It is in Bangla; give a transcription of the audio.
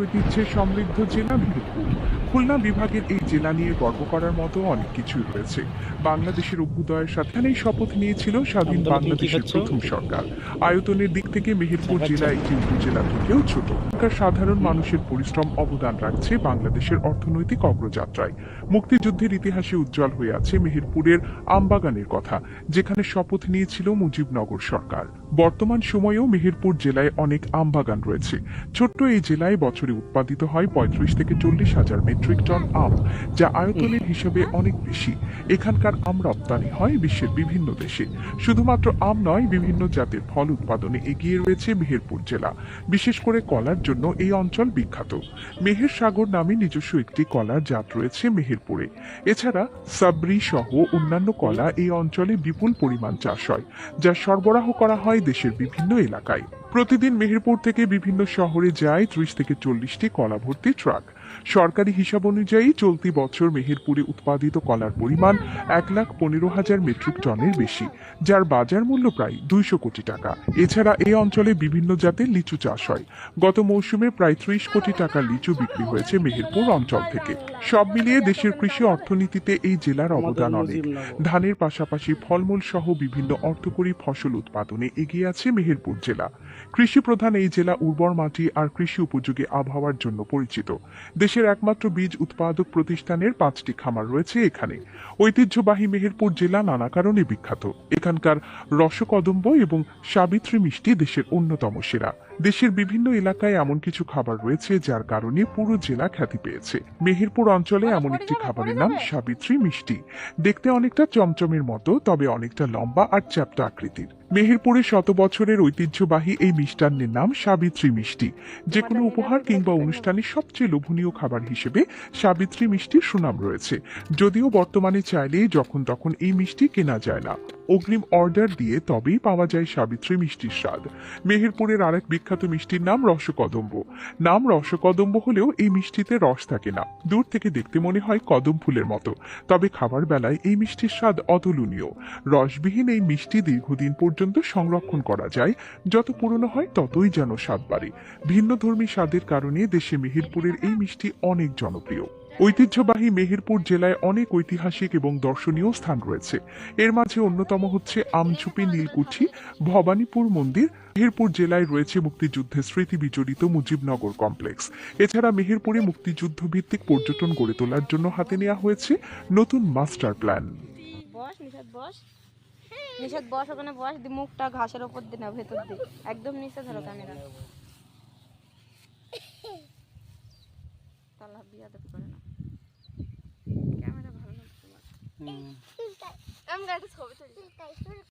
ঐতিহ্যে সমৃদ্ধ জেলা মেহেরপুর খুলনা বিভাগের এই জেলা নিয়ে গর্ব করার মতো অনেক কিছুই রয়েছে বাংলাদেশের অভ্যুদয়ের সাথে এখানেই শপথ নিয়েছিল স্বাধীন বাংলাদেশের প্রথম সরকার। আয়তনের দিক থেকে মেহেরপুর জেলা একটি উপজেলা থেকেও ছোট। এখানকার সাধারণ মানুষের পরিশ্রম অবদান রাখছে বাংলাদেশের অর্থনৈতিক অগ্রযাত্রায়। মুক্তিযুদ্ধের ইতিহাসে উজ্জ্বল হয়ে আছে মেহেরপুরের আমবাগানের কথা যেখানে শপথ নিয়েছিল মুজিবনগর সরকার। বর্তমান সময়েও মেহেরপুর জেলায় অনেক আমবাগান রয়েছে। ছোট্ট এই জেলায় বছরে উৎপাদিত হয় পঁয়ত্রিশ থেকে চল্লিশ হাজার মেট্রিক টন আম যা আয়তনের হিসাবে অনেক বেশি। এখানকার আম রপ্তানি হয় বিশ্বের বিভিন্ন দেশে। শুধুমাত্র আম নয় বিভিন্ন জাতের ফল উৎপাদনে এগিয়ে রয়েছে মেহেরপুর জেলা। বিশেষ করে কলার জন্য এই অঞ্চল বিখ্যাত। মেহের সাগর নামে নিজস্ব একটি কলার জাত রয়েছে মেহেরপুরে। এছাড়া সাবরি সহ অন্যান্য কলা এই অঞ্চলে বিপুল পরিমাণ চাষ হয় যা সরবরাহ করা হয় দেশের বিভিন্ন এলাকায়। প্রতিদিন মেহেরপুর থেকে বিভিন্ন শহরে যায় ত্রিশ থেকে চল্লিশটি কলা ভর্তি ট্রাক সরকারি হিসাব অনুযায়ী চলতি বছর মেহেরপুরে উৎপাদিত কলার পরিমাণ এক লাখ পনেরো হাজার মেট্রিক টনের বেশি, যার বাজার মূল্য প্রায় দুইশো কোটি টাকা। এছাড়া এই অঞ্চলে বিভিন্ন জাতের লিচু চাষ হয়। গত মৌসুমে প্রায় ত্রিশ কোটি টাকা লিচু বিক্রি হয়েছে মেহেরপুর অঞ্চল থেকে। সব মিলিয়ে দেশের কৃষি অর্থনীতিতে এই জেলার অবদান অনেক। ধানের পাশাপাশি ফলমূল সহ বিভিন্ন অর্থকরী ফসল উৎপাদনে এগিয়ে আছে মেহেরপুর জেলা। কৃষি প্রধান এই জেলা উর্বর মাটি আর কৃষি উপযোগী আবহাওয়ার জন্য পরিচিত। দেশের একমাত্র বীজ উৎপাদক প্রতিষ্ঠানের পাঁচটি খামার রয়েছে এখানে। ঐতিহ্যবাহী মেহেরপুর জেলা নানা কারণে বিখ্যাত। এখানকার রসকদম্ব এবং সাবিত্রী মিষ্টি দেশের অন্যতম সেরা। দেশের বিভিন্ন এলাকায় এমন কিছু খাবার রয়েছে যার কারণে পুরো জেলা খ্যাতি পেয়েছে। মেহেরপুর অঞ্চলে এমন একটি খাবারের নাম সাবিত্রী মিষ্টি। দেখতে অনেকটা চমচমের মতো তবে অনেকটা লম্বা আর চ্যাপ্টা আকৃতির। মেহেরপুরে শত বছরের ঐতিহ্যবাহী এই মিষ্টান্নের নাম সাবিত্রী মিষ্টি। যে কোনো উপহার কিংবা অনুষ্ঠানে সবচেয়ে লোভনীয় খাবার হিসেবে সাবিত্রী মিষ্টির সুনাম রয়েছে। যদিও বর্তমানে চাইলে যখন তখন এই মিষ্টি কেনা যায় না। অগ্রিম অর্ডার দিয়ে তবেই পাওয়া যায় সাবিত্রী মিষ্টির স্বাদ। মেহেরপুরের আরেক বিখ্যাত মিষ্টির নাম রসকদম্ব। নাম রসকদম্ব হলেও এই মিষ্টিতে রস থাকে না। দূর থেকে দেখতে মনে হয় কদম ফুলের মতো। তবে খাবার বেলায় এই মিষ্টির স্বাদ অতুলনীয়। রসবিহীন এই মিষ্টি দীর্ঘদিন পর্যন্ত সংরক্ষণ করা যায়। যত পুরনো হয় ততই যেন স্বাদ বাড়ে। ভিন্নধর্মী স্বাদের কারণে দেশে মেহেরপুরের এই মিষ্টি অনেক জনপ্রিয়। ঐতিহ্যবাহী মেহেরপুর জেলায় অনেক ঐতিহাসিক এবং দর্শনীয় স্থান রয়েছে। এর মাঝে অন্যতম হচ্ছে আমঝুপি, নীলকুঠি, ভবানীপুর মন্দির। মেহেরপুর জেলায় রয়েছে মুক্তিযুদ্ধের স্মৃতি বিজড়িত মুজিবনগর কমপ্লেক্স। এছাড়া মেহেরপুরে মুক্তিযুদ্ধ ভিত্তিক পর্যটন গড়ে তোলার জন্য হাতে নেওয়া হয়েছে নতুন মাস্টার প্ল্যান। নিষাদ বস। ওখানে বস। মুখটা ঘাসের উপর দি না, ভেতর দি। একদম নিচে ধরো ক্যামেরা। তালা করে না। ক্যামেরা ভালো লাগছে তোমার। আমি একটা ছবি তুলি।